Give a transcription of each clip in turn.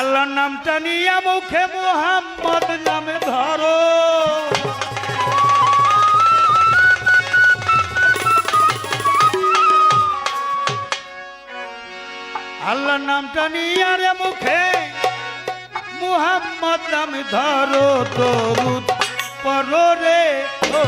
আল্লাহর নামটা নিয়ে মুখে মোহাম্মদ নামে ধরো। আল্লাহর নামটা নিয়ে রে মুখে মুহাম্মদ নামে ধরো। তরুত পররে ও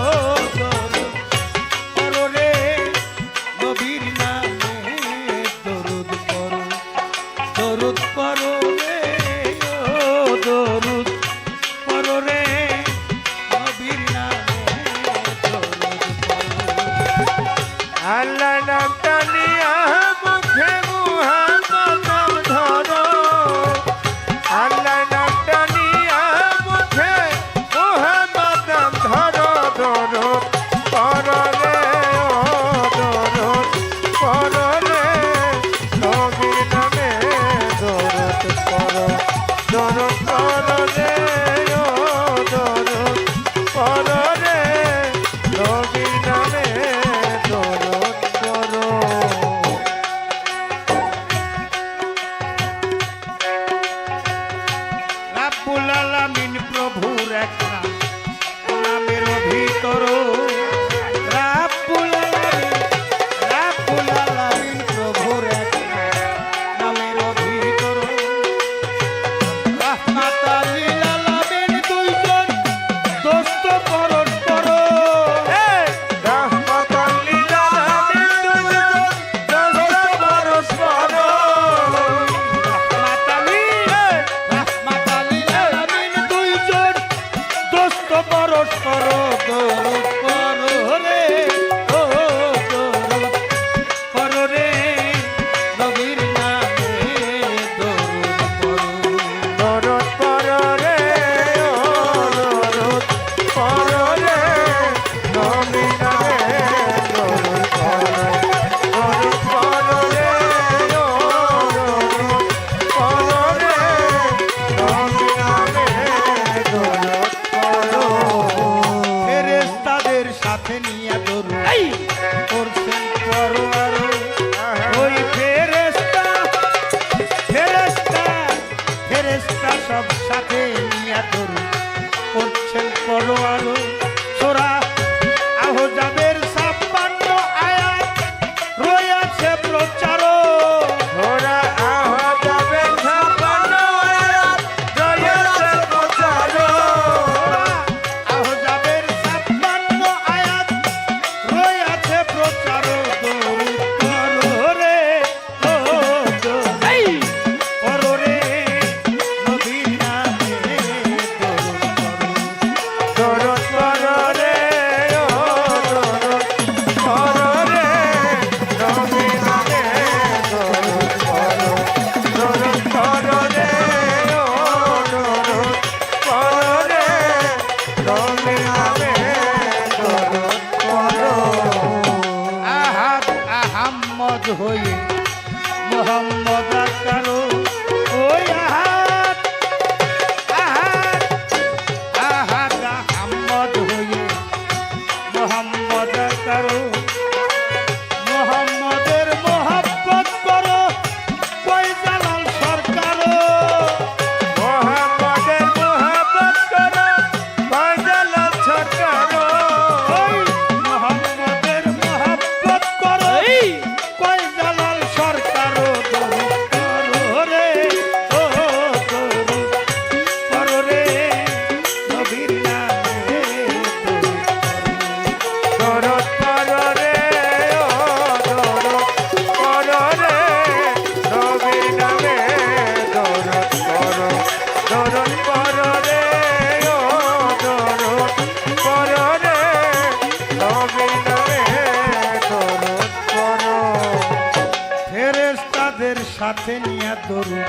সাথে নিয়ে দরু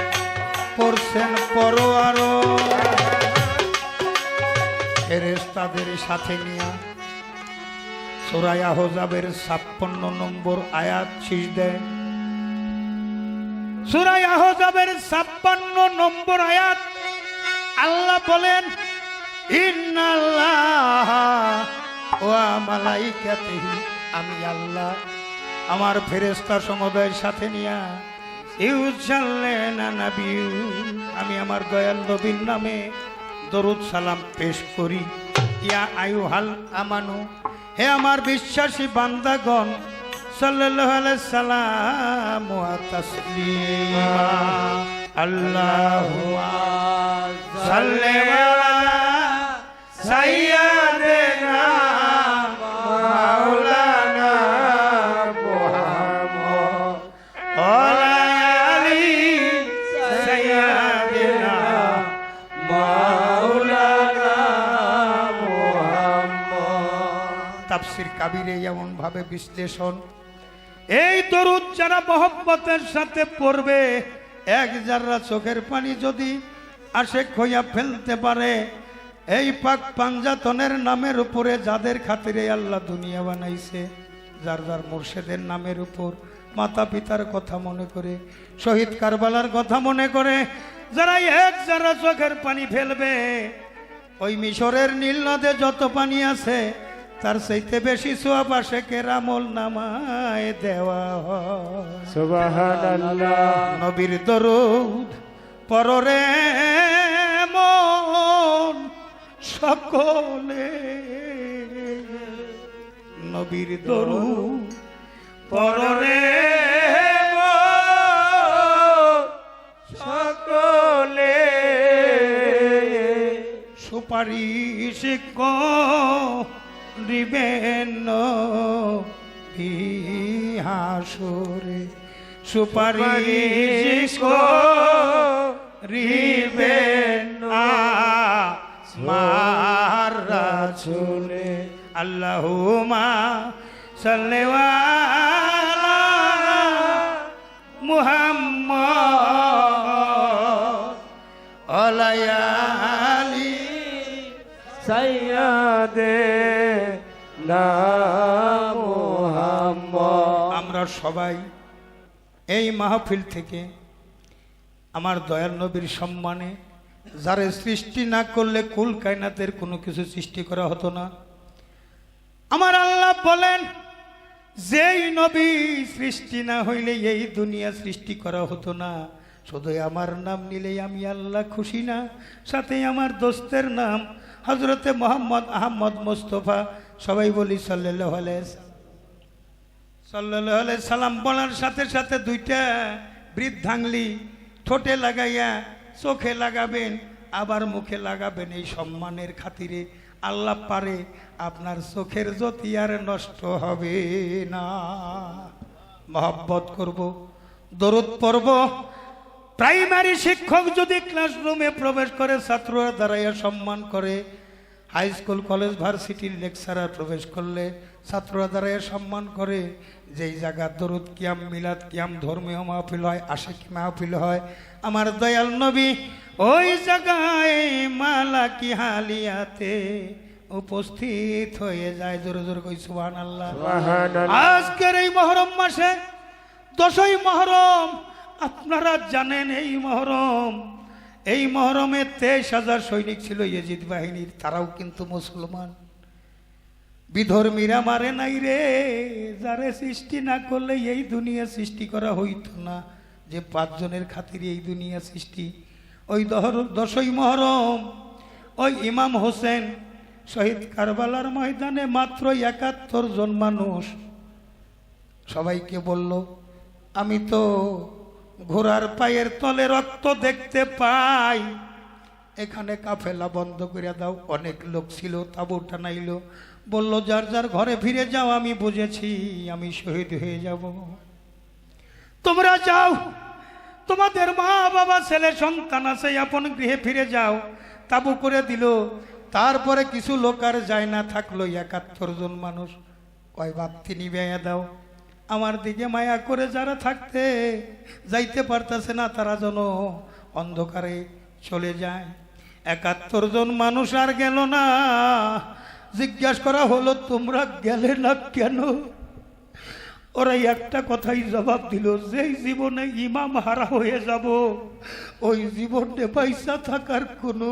পড়ছেন পরো আরও ফেরেস্তাদের সাথে নিয়ে সোরায়া হজাবের ছাপ্পান্ন নম্বর আয়াত শীষ দেয় সুরাই আহজাবের ছাপ্পান্ন নম্বর আয়াত আল্লাহ বলেন, ইন্নাল্লাহ ও আমালাইকাতেহি আমি আল্লাহ, আমার ফেরেস্তা সমুদায়ের সাথে নিয়া আমি আমার দয়াল নবীর নামে দরুদ সালাম পেশ করি। ইয়া আয়ুহাল আমানু, হে আমার বিশ্বাসী বান্দাগণ আলাইহি সালাম আল্লাহু সাল্লি আলা তাফসীর কাবিরে এমন ভাবে বিশ্লেষণ। এই দরুদ যারা মহব্বতের সাথে পড়বে, এক জাররা চোখের পানি যদি আশেক হইয়া ফেলতে পারে, এই পাক পাঞ্জাতনের নামের উপরে যাদের খাতিরে আল্লাহ দুনিয়া বানাইছে, যার যার মুর্শেদের নামের উপর মাতা পিতার কথা মনে করে, শহীদ কারবালার কথা মনে করে, যারা এক যারা চোখের পানি ফেলবে, ওই মিশরের নীল নদে যত পানি আছে তার চাইতে বেশি সোয়াব আসে কেরামল নামায় দেওয়া নবীর দরুদ পররে মন সকলে। নবীর দরুদ পররে সকলে। সুপারিশ করিবেন হাসরে সুপারিশ করিবেন মার রাসূলে আল্লাহুমা সাল্লিওয়ালা মুহাম্মদ আলায়ালি সাইয়াদে আমরা সবাই এই মাহফিল থেকে আমার দয়াল নবীর সম্মানে যারে সৃষ্টি না করলে কুল কায়নাতের কোনো কিছু সৃষ্টি করা হতো না। আমার আল্লাহ বলেন, যেই নবী সৃষ্টি না হইলে এই দুনিয়া সৃষ্টি করা হতো না। শুধু আমার নাম নিলেই আমি আল্লাহ খুশি না সাথে আমার দোস্তের নাম হজরতে মোহাম্মদ আহমদ মোস্তফা সবাই বলি সাল্লাহ সাল্লাহ সালাম বলার সাথে সাথে দুইটা বৃদ্ধাঙ্গলি ঠোঁটে লাগাইয়া চোখে লাগাবেন, আবার মুখে লাগাবেন। এই সম্মানের খাতিরে আল্লাহ পারে আপনার চোখের জ্যোতি আর নষ্ট হবে না। মহব্বত করব, দরদ পড়ব। প্রাইমারি শিক্ষক যদি ক্লাসরুমে প্রবেশ করে, ছাত্ররা দাঁড়াইয়া সম্মান করে হাই স্কুল কলেজ ভার্সিটির লেকচারার প্রবেশ করলে ছাত্ররা দাঁড়াইয়া সম্মান করে যেই জায়গা দরুদ কিয়াম মিলাদ কিয়াম ধর্মীয় মাহফিল হয় আশেক মাহফিল হয়। আমার দয়াল নবী ওই জায়গায় মালা কি হালিয়াতে উপস্থিত হয়ে যায়। জোরে জোরে কই সুবহান আল্লাহ আজকের এই মহরম মাসে দশই মহরম আপনারা জানেন এই মহরম এই মহরমে তেইশ হাজার সৈনিক ছিল ইয়েজিদ বাহিনীর, তারাও কিন্তু মুসলমান। বিধর্মীরা মারে নাই রে, যারে সৃষ্টি না করলে এই দুনিয়া সৃষ্টি করা হইতো না। যে পাঁচজনের খাতিরে এই দুনিয়া সৃষ্টি। ওই দহর, দশই মহরম, ওই ইমাম হোসেন শহীদ কারবালার ময়দানে মাত্র একাত্তর জন মানুষ। সবাইকে বলল, আমি তো ঘোড়ার পায়ের তলে রক্ত দেখতে পাই। এখানে কাফেলা বন্ধ করে দাও। অনেক লোক ছিল, তাবু টানাইল। বলল, যার যার ঘরে ফিরে যাও, আমি বুঝেছি, আমি শহীদ হয়ে যাব। তোমরা যাও, তোমাদের মা বাবা ছেলে, সন্তান আছে, আপন গৃহে ফিরে যাও। তাবু করে দিল। তারপরে কিছু লোক আর যায় না, থাকল একাত্তর জন মানুষ। কয় বাপ্তি নিবে দাও। আমার দিকে মায়া করে যারা থাকতে যাইতে পারতেছে না, তারা যেন অন্ধকারে চলে যায়। একাত্তর জন মানুষ আর গেল না। জিজ্ঞাসা করা হলো, তোমরা গেলে না কেন? ওরা একটা কথাই জবাব দিল, যেই জীবনে ইমাম হারা হয়ে যাব, ওই জীবনে পয়সা থাকার কোনো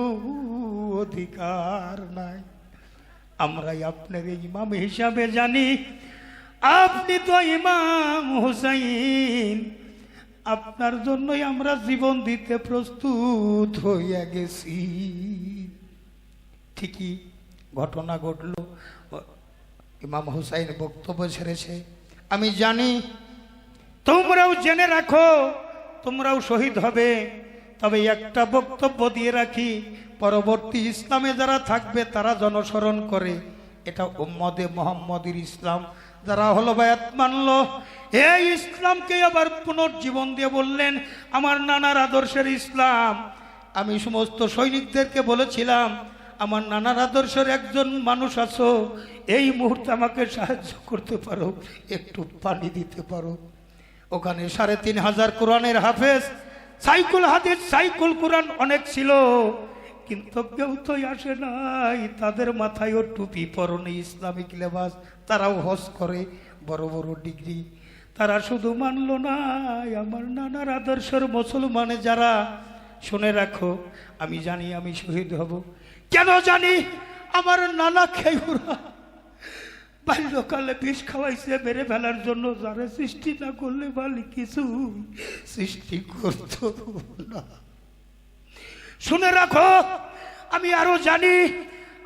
অধিকার নাই। আমরা আপনার ইমাম হিসাবে জানি। আপনি তো ইমাম হুসাইন। আপনার জন্যই আমরা জীবন দিতে প্রস্তুত হইয়া গেছি। ঠিকই ঘটনা ঘটল। ইমাম হুসাইন বক্তব্য ছেড়েছে। আমি জানি, তোমরাও জেনে রাখো, তোমরাও শহীদ হবে। তবে একটা বক্তব্য দিয়ে রাখি, পরবর্তী ইসলামে যারা থাকবে তারা জনসরণ করে, এটা উম্মদে মোহাম্মদের ইসলাম। যারা হলো বায়াত মানলো এই ইসলামকে আবার পুনর্জীবন দিয়ে বললেন, আমার নানার আদর্শের ইসলাম। আমি সমস্ত সৈনিকদেরকে বলেছিলাম, আমার নানার আদর্শের একজন মানুষ আছো, এই মুহূর্তে আমাকে সাহায্য করতে পারো, একটু পানি দিতে পারো। ওখানে সাড়ে তিন হাজার কোরআনের হাফেজ, সাইকুল হাদিস, সাইকুল কোরআন অনেক ছিল। কিন্তু কেউ তো আসে নাই। তাদের মাথায়ও টুপি পরনে ইসলামিক লেবাস, তারাও হজ করে, বড় বড় ডিগ্রি। তারা শুধু মানল না, আমার নানার আদর্শের মুসলমানে যারা, শুনে রাখো, আমি জানি আমি শহীদ হব। কেন জানি আমার নানা খেউরা বাল্যকালে বিষ খাওয়াইছে, মেরে ফেলার জন্য যারা সৃষ্টি না করলে বালি কিছু সৃষ্টি করত না। শুনে রাখো, আমি আরও জানি,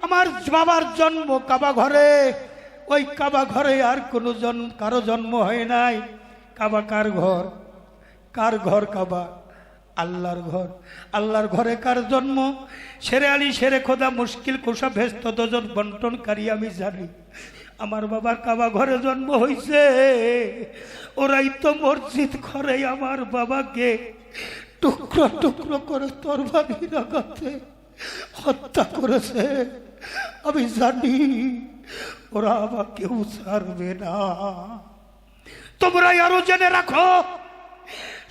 আমার বাবার জন্ম কাবা ঘরে ওই কাবা ঘরে আর কোনো জন্ম কারও জন্ম হয় নাই। কাবা কার ঘর? কার ঘর কাবা? আল্লাহর ঘর। আল্লাহর ঘরে কার জন্ম? সেরে আলী, সেরে খোদা, মুশকিল কুসা ভেস্ত, দজন, বন্টনকারী, আমি জানি। আমার বাবার কাবা ঘরে জন্ম হইছে। ওরাই তো মসজিদ ঘরে আমার বাবাকে টুকরো টুকরো করে তোর লাগাতে হত্যা করেছে। আমি জানি ওরা আমাকেও ছাড়বে না। তোমরা আরও জেনে রাখো,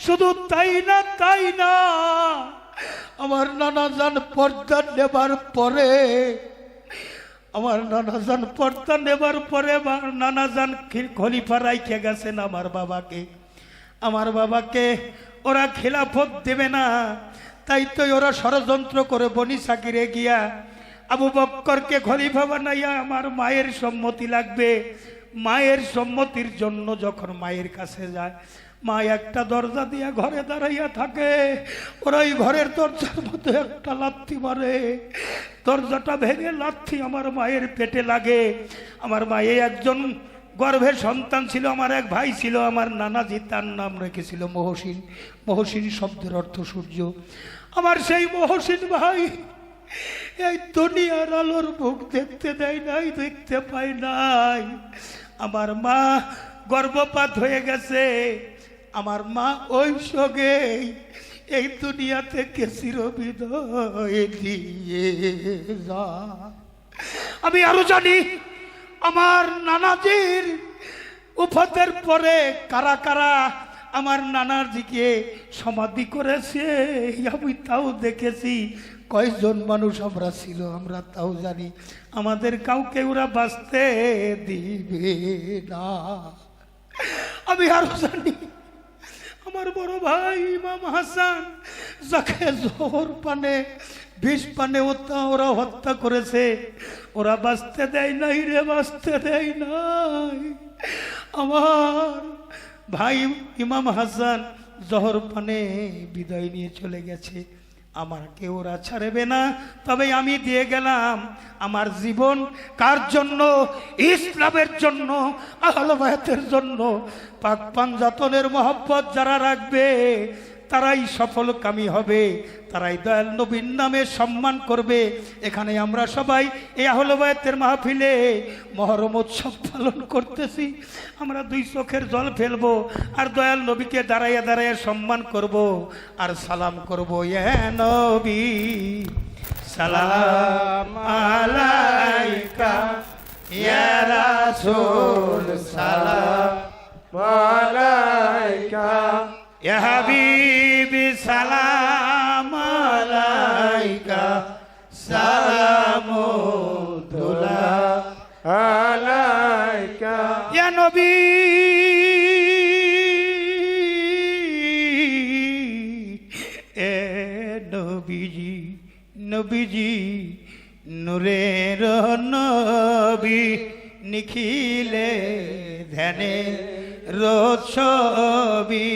শুধু তাই না তাই না, আমার নানা যান পর্দা নেবার পরে, আমার নানা যান পর্দা নেবার পরে আমার নানা যান খলিফা রাইখে গেছেন আমার বাবাকে। আমার বাবাকে ওরা খেলাফত দেবে না। তাই তো ওরা ষড়যন্ত্র করে বনি সাকিরে গিয়া আবু বক্করকে খলিফা বানাইয়া আমার মায়ের সম্মতি লাগবে। মায়ের সম্মতির জন্য যখন মায়ের কাছে যায়, মা একটা দরজা দিয়া ঘরে দাঁড়াইয়া থাকে। ওরা ওই ঘরের দরজার মধ্যে একটা লাথি মারে। দরজাটা ভেঙে লাথি আমার মায়ের পেটে লাগে। আমার মায়ে একজন গর্ভের সন্তান ছিল, আমার এক ভাই ছিল, আমার নানাজি, তার নাম রেখেছিল মহসিন। মহসিন শব্দের অর্থ সূর্য। আমার সেই মহসিন ভাই এই দুনিয়ার আলোর মুখ দেখতে দেয় নাই, দেখতে পাই নাই। আমার মা গর্ভপাত হয়ে গেছে। আমার মা ওই সঙ্গে এই দুনিয়া থেকে চিরবিদয় দিয়ে যা আমি আরও জানি আমার নানাজির উফতের পরে কারা কারা আমার নানার দিকে সমাধি করেছে? আমি তাও দেখেছি। কয়জন মানুষ আমরা ছিল, আমরা তাও জানি। আমাদের কাউকে ওরা বাঁচতে দিবে না। আমি আরও জানি, আমার বড় ভাই ইমাম হাসান যাকে জোর পানে পানে ওতা, ওরা হত্যা করেছে। ওরা বাঁচতে দেয় নাই রে, বাঁচতে দেয় নাই। আমার ভাই ইমাম হাসান জহর পানে বিদায় নিয়ে চলে গেছে। আমাকে ওরা ছাড়বে না। তবে আমি দিয়ে গেলাম আমার জীবন। কার জন্য? ইসলামের জন্য আহলবায়তের জন্য। পাক পাঞ্জাতনের মহব্বত যারা রাখবে তারাই সফল কামী হবে, তারাই দয়াল নবীর নামে সম্মান করবে। এখানে আমরা সবাই এই আহলবায়তের মাহফিলে মহরম উৎসব পালন করতেছি। আমরা দুই চোখের জল ফেলব আর দয়াল নবীকে দাঁড়াইয়া দাঁড়াইয়া সম্মান করব আর সালাম করব ইয়া নবী, সালাম আলাইকা, ইয়া রাসূল, সালাম হাবিবি সালাম আলাইকা, সালাম দুলা আলাইকা। ইয়া নবী, এ নবীজি নবীজি নূরের নবী নিখিলে ধ্যানে রোজ ছবি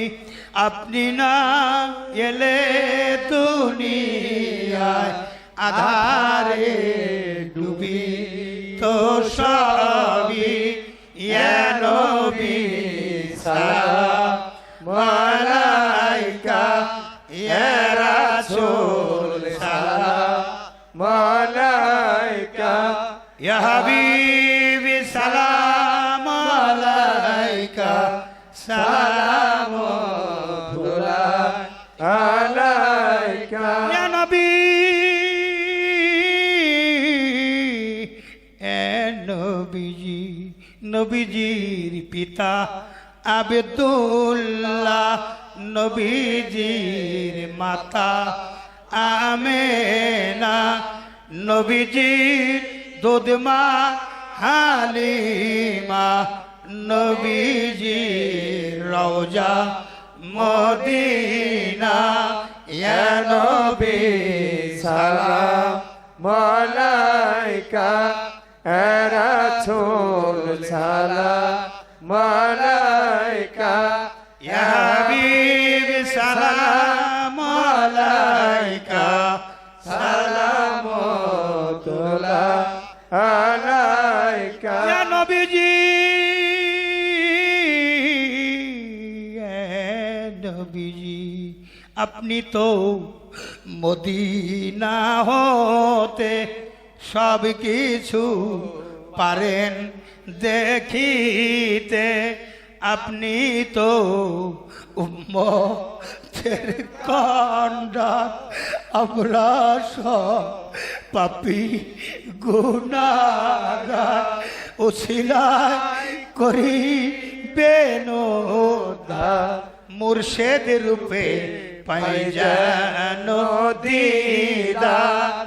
আপনি না এলে দুনিয়ায় আধারে ডুবি তো ইয়া নবী মালাইকা সালাম। মালাইকা হাবিবি সালাম। আলাইকা সালাম। নবীজির পিতা আবেদুল্লাহ নবীজির মাতা আমেনা নবীজির দুধমা হালিমা নবীজির রওজা মদিনা। ইয়া নবী সালাম মালাইকা রাসূল সালাম মালাইকা, ইয়া হাবিব, সালাম আলাইকা সালামতুল্লাহ আলাইকা। ইয়া নবীজি নবীজি, আপনি তো মদিনা হতে সব কিছু পারেন। দেখিতে আপনি তো উম্মতের কন্ডার। আমরা সব পাপি গুনাগার ওসিলাই করি বেনোদা মুর্শেদ রূপে পাই যেন দিদার।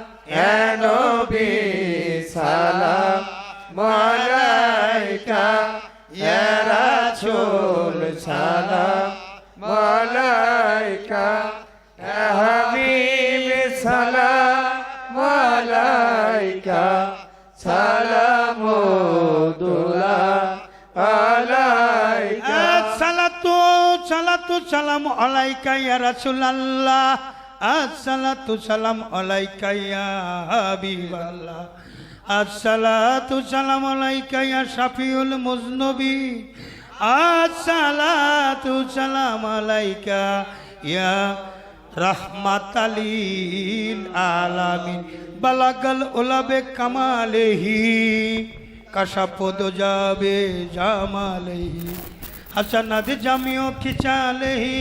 এ নবী সালাম মালাইকা সালাম মালাইকা ইয়া হাবিব সালাম মালাইকা সালামুল্লাহ আলাইকা। সালাতু সালাতু সালাম আলাইকা ইয়া রাসূলুল্লাহ। আসসালাতু সালাম আলাইকা ইয়া হাবিবাল্লাহ। আসসালাতু সালাম আলাইকা ইয়া শাফিউল মুজনবী। আসসালাতু সালাম আলাইকা ইয়া রাহমাতালিল আলামিন। বালাগাল ওলাবে কামালেহি, কাশাপদ যাবে জামালেহি, হাসানাদ জামিও খিচালেহি,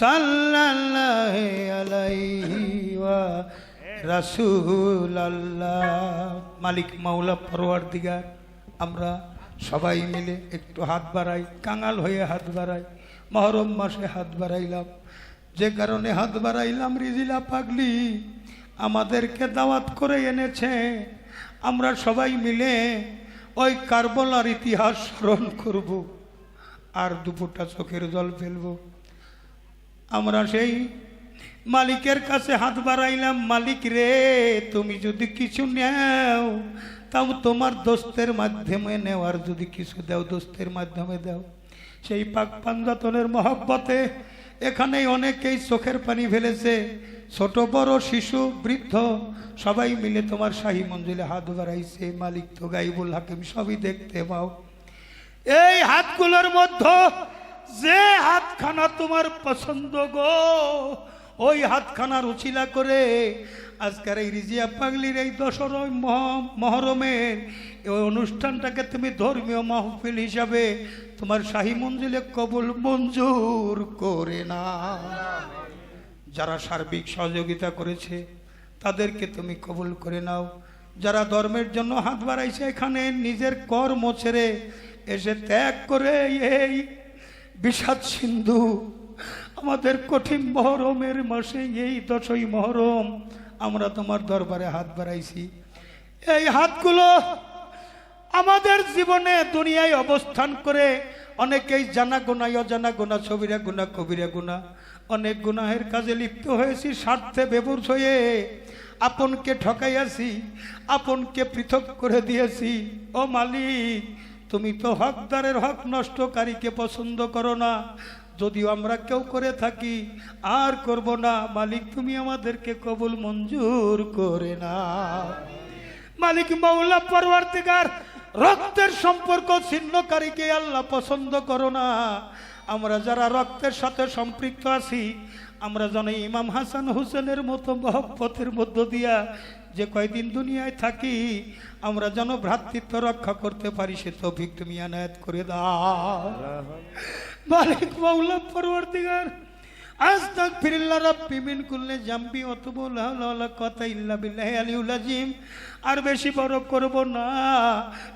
সাল্লাল্লাহু আলাইহি ওয়া রাসূলুল্লাহ। মালিক মাওলা পরওয়ারদিগার, আমরা সবাই মিলে একটু হাত বাড়াই, কাঙাল হয়ে হাত বাড়াই, মহরম মাসে হাত বাড়াইলাম। যে কারণে হাত বাড়াইলাম রিজিলা পাগলি, আমাদেরকে দাওয়াত করে এনেছে। আমরা সবাই মিলে ওই কারবলার ইতিহাস স্মরণ করব, আর দুপুরটা চোখের জল ফেলব। আমরা সেই মালিকের কাছে হাত বাড়াইলাম, মালিক রে, তুমি যদি কিছু নেও তাও তোমার দোস্তের মাধ্যমে নেওয়ার যদি কিছু দাও, দোস্তের মাধ্যমে দাও। সেই পাক পাঞ্জাতনের মহব্বতে এখানে অনেকেই চোখের পানি ফেলেছে। ছোট, বড়, শিশু, বৃদ্ধ, সবাই মিলে তোমার শাহী মঞ্জিলে হাত বাড়াইছে। মালিক তো গাইবুল হাকিম, সবই দেখতে পাও। এই হাতগুলোর মধ্যে যে হাতখানা তোমার পছন্দ গো ওই হাতখানার উচিলা করে আজকের এই রিজিয়া পাগলির এই দশর মহরমের এই অনুষ্ঠানটাকে তুমি ধর্মীয় মাহফিল হিসাবে তোমার শাহী মঞ্জিলে কবুল মঞ্জুর করে না যারা সার্বিক সহযোগিতা করেছে, তাদেরকে তুমি কবুল করে নাও। যারা ধর্মের জন্য হাত বাড়াইছে এখানে, নিজের কর্ম ছেড়ে এসে ত্যাগ করে এই বিষাদ সিন্ধু আমাদের কঠিন মহরমের মাসে এই দশই মহরম আমরা তোমার দরবারে হাত বাড়াইছি। এই হাতগুলো আমাদের জীবনে দুনিয়ায় অবস্থান করে অনেকেই জানা গোনায় অজানা গোনা ছবিরা গুণা, কবিরা গুণা। অনেক গুনাহের কাজে লিপ্ত হয়েছি, স্বার্থে বেবুর হয়ে আপনকে ঠকাইয়াছি, আপনকে পৃথক করে দিয়েছি। ও মালিক, তুমি তো হকদারের হক নষ্টকারীকে পছন্দ করো না। যদিও আমরা কেউ করে থাকি, আর করব না। মালিক, তুমি আমাদেরকে কবুল মঞ্জুর করে না মালিক, মাওলা পরবর্তীকার রক্তের সম্পর্ক ছিন্নকারীকে আল্লাহ পছন্দ করো না। আমরা যারা রক্তের সাথে সম্পৃক্ত আছি, আমরা যেন ইমাম হাসান হোসেনের মতো মহব্বতের মধ্য দিয়া যে কয়দিন দুনিয়ায় থাকি, আমরা যেন ভ্রাতৃত্ব রক্ষা করতে পারি, সে তৌফিক তুমি আনায়াত করে দাও। মালিক মাওলা পরবর্তীকার। আস্তাগফিরুল্লাহ রাব্বি মিন কুল্লি জামবি ওয়া তুবু লা হাওলা কথা ইল্লা বিল্লাহি আলিউল আযীম আর বেশি বড় করব না।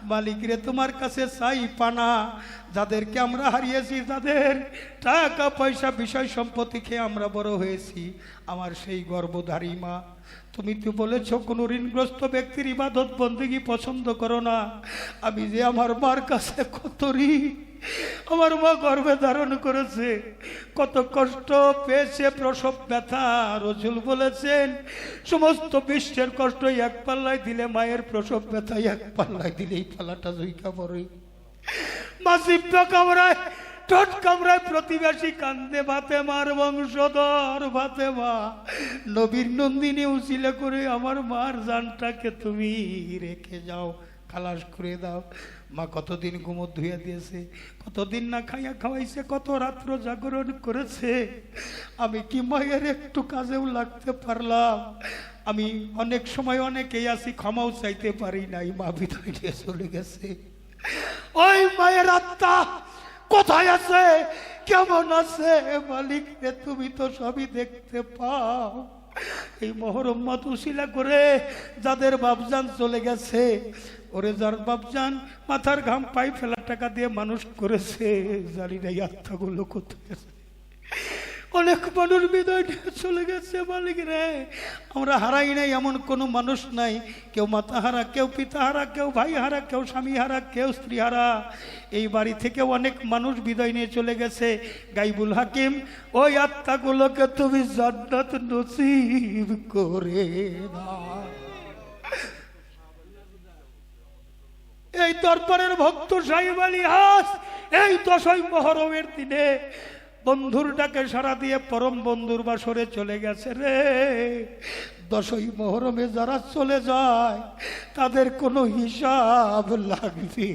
মালিক রে, তোমার কাছে চাই পানা। যাদেরকে আমরা হারিয়েছি যাদের টাকা, পয়সা, বিষয় সম্পত্তি খেয়ে আমরা বড় হয়েছি। আমার সেই গর্বধারী মা। তুমি তো বলেছ, কোনো ঋণগ্রস্ত ব্যক্তির ইবাদত বন্দিগি পছন্দ করো না। আমি যে আমার মার কাছে কত ঋণ। আমার মা গর্ভে ধারণ করেছে। কত কষ্ট পেয়েছে, প্রসব ব্যথা রসুল বলেছেন। সমস্ত বিশ্বের কষ্ট এক পাল্লায় দিলে মায়ের প্রসব ব্যথা এক পাল্লায় দিলে এই পাল্লাটা জুইকা পড়ে। মা জিব্বা কামড়ায় ঠোঁট কামড়ায় প্রতিবেশী কান্দে ভাতে মার বংশধর, ভাতে মা। নবীর নন্দিনী উচিলে করে আমার মার জানটাকে তুমি রেখে যাও, খালাস করে দাও। মা কতদিন ঘুমো ধুয়ে দিয়েছে, কতদিন না খাইয়া খাওয়াইছে, কত রাত্র জাগরণ করেছে। আমি কি মায়ের একটু কাজেও লাগতে পারলাম? আমি অনেক সময় অনেকেই আছি, ক্ষমাও চাইতে পারি নাই, মা বিদায় নিয়ে চলে গেছে। ওই মায়ের আত্মা কোথায় আছে? কেমন আছে? মালিক রে, তুমি তো সবই দেখতে পাও। এই মহরম মাতুশিলা করে যাদের বাপজান চলে গেছে ওরে যার মাথার ঘাম পাই ফেলার টাকা দিয়ে মানুষ করেছে, জানি না এই আত্মাগুলো কোথায় অনেক মানুষ বিদায় চলে গেছে, মালিক রে। আমরা হারাই নাই, এমন কোনো মানুষ নাই। কেউ মাতা হারা, কেউ পিতা হারা, কেউ ভাই হারা, কেউ স্বামী হারা, কেউ স্ত্রী হারা। এই বাড়ি থেকে অনেক মানুষ বিদায় নিয়ে চলে গেছে। গাইবুল হাকিম, ওই আত্মাগুলোকে তুমি জান্নাত নসিব করে দাও। এই দরবারের ভক্ত সাহেব আলী হাস, এই দশই মহরমের দিনে বন্ধুর ডাকে সারা দিয়ে পরম বন্ধুর বাসরে চলে গেছে রে। দশই মহরমে যারা চলে যায়, তাদের কোনো হিসাব লাগবে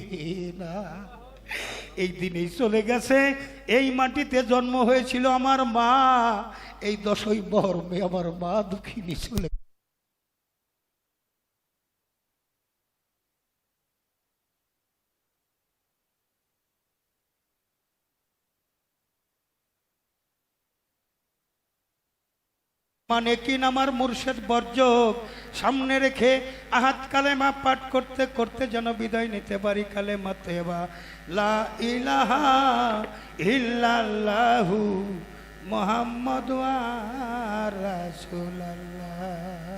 না। এই দিনেই চলে গেছে, এই মাটিতে জন্ম হয়েছিল আমার মা, এই দশই মহরমে আমার মা দুঃখিনী চলে মানে কি নামার মুর্শেদ বর্জক সামনে রেখে আহাত কালেমা পাঠ করতে করতে যেন বিদায় নিতে পারি কালেমা তেবা। লা ইলাহা ইল্লাল্লাহু মোহাম্মদ রাসূলুল্লাহ।